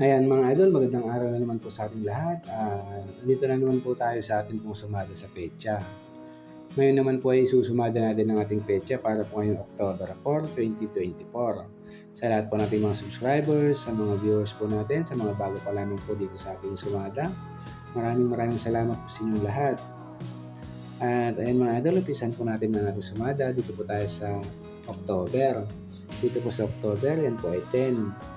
Ayan mga idol, magandang araw na naman po sa ating lahat. Ah, dito na naman po tayo sa ating pong sumada sa pecha. Ngayon naman po ay susumada natin ang ating pecha para po ngayong October 4, 2024. Sa lahat po nating mga subscribers, sa mga viewers po natin, sa mga bago pa lamang po dito sa ating sumada, maraming maraming salamat po sa inyong lahat. At ayan mga idol, umpisan po natin ang ating sumada. Dito po tayo sa October. Dito po sa October, yan po ay 10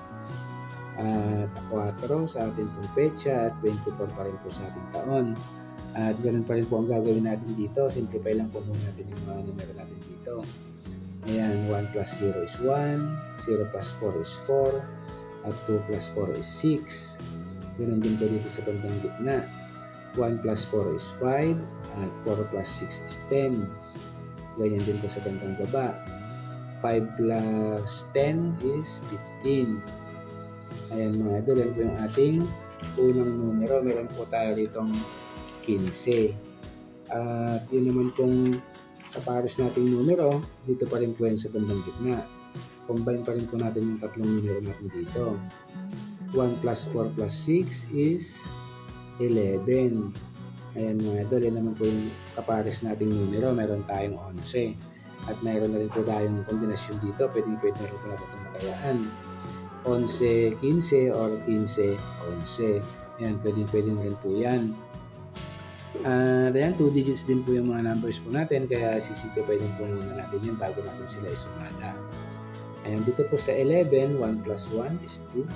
at 4 sa ating pong pecha at 24 pa rin po sa ating taon. At ganun pa rin po ang gagawin natin dito. Simplify lang po muna natin yung mga numero natin dito. Ayan, 1 plus 0 is 1, 0 plus 4 is 4, at 2 plus 4 is 6. Ganun din po dito sa bandang gitna. 1 plus 4 is 5, at 4 plus 6 is 10. Ganyan din po sa bandang baba. 5 plus 10 is 15. Ayan mga idol, yan po yung ating unang numero. Meron po tayo ditong 15. At yun naman pong kapares nating numero, dito pa rin po yan sa bandang gitna. Combine pa rin po natin yung tatlong numero natin dito. 1 plus 4 plus 6 is 11. Ayan mga idol, yan naman po yung kapares nating numero. Meron tayong 11. At mayroon na rin po tayong kombinasyon dito. Pwede pwede na po natin matayaan. 11, 15 or 15, 11. Ayan, pwede, pwede na rin po yan. At ayan, 2 digits din po yung mga numbers po natin, kaya sisimplify din po muna natin yun bago natin sila isumada. Ayan, dito po sa 11, 1 plus 1 is 2.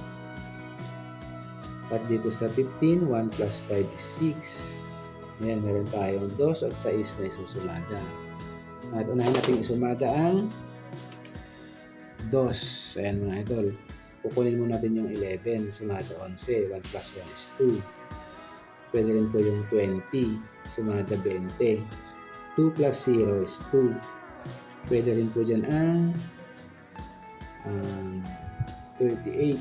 At dito sa 15, 1 plus 5 is 6. Ayan, meron tayong 2 at 6 na isusumada. At unahin natin isumada ang 2. Ayan mga idol kukunin mo natin yung 11, sumada 11, 1 plus 1 is 2. Pwede rin po yung 20, sumada 20. 2 plus 0 is 2. Pwede rin po dyan ang um, 38.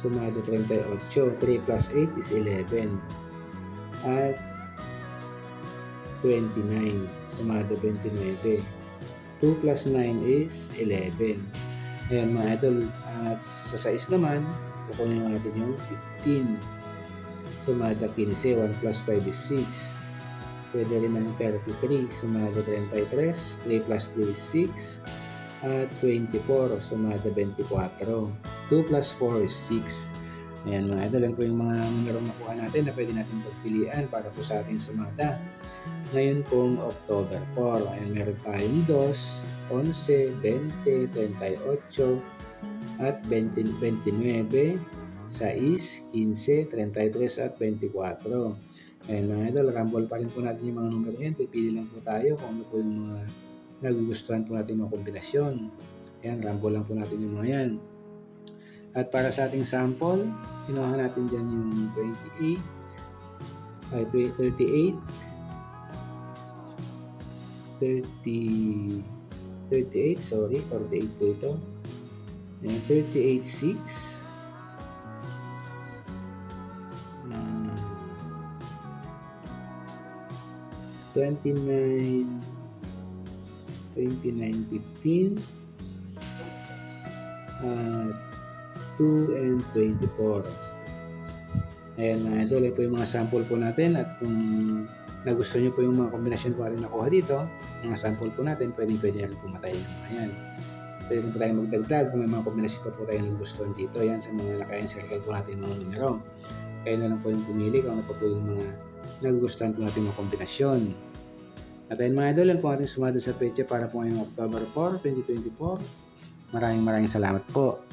Sumada 38. 3 plus 8 is 11. At 29. Sumada 29. 2 plus 9 is 11. Ayan mga idol, at sa size naman, kukunin natin yung 15. Sumada 15, 1 plus 5 is 6. Pwede rin ng 33, sumada 33, 3 plus 3 is 6. At 24, sumada 24. 2 plus 4 is 6. Ayan mga idol, yan po yung mga numero nakuha natin na pwede natin pagpilian para po sa ating sumada. Ngayon pong October 4, ayan meron tayong 2, 11, 20, 38, at 20, 29, 6, 15, 33 at 24. Ayan mga idol, rumble pa rin po natin yung mga numero yan. Pipili lang po tayo kung ano po yung mga nagugustuhan po natin mga kombinasyon. Ayan, rumble lang po natin yung mga yan. At para sa ating sample, kinuha natin dyan yung 28, ay 38, 30, 38, sorry, 48 po ito. Ayan, 38, 6. Uh, 29, 29, 15. Uh, 2 and 24. Ayan idol, ito yung mga sample po natin at kung nagustuhan nyo po yung mga kombinasyon po natin nakuha dito, mga sample po natin, pwedeng pwede na rin pumatayin yung mga yan. Pwede po tayong magdagdag kung may mga kombinasyon pa po tayo nagustuhan dito. Yan sa mga naka-encircle po natin mga numero. Kaya na lang po yung pumili kung ano pa po yung mga nagugustuhan po natin mga kombinasyon. At ayun mga idol, yan po ating sumada sa pecha para po ngayong October 4, 2024. Maraming maraming salamat po.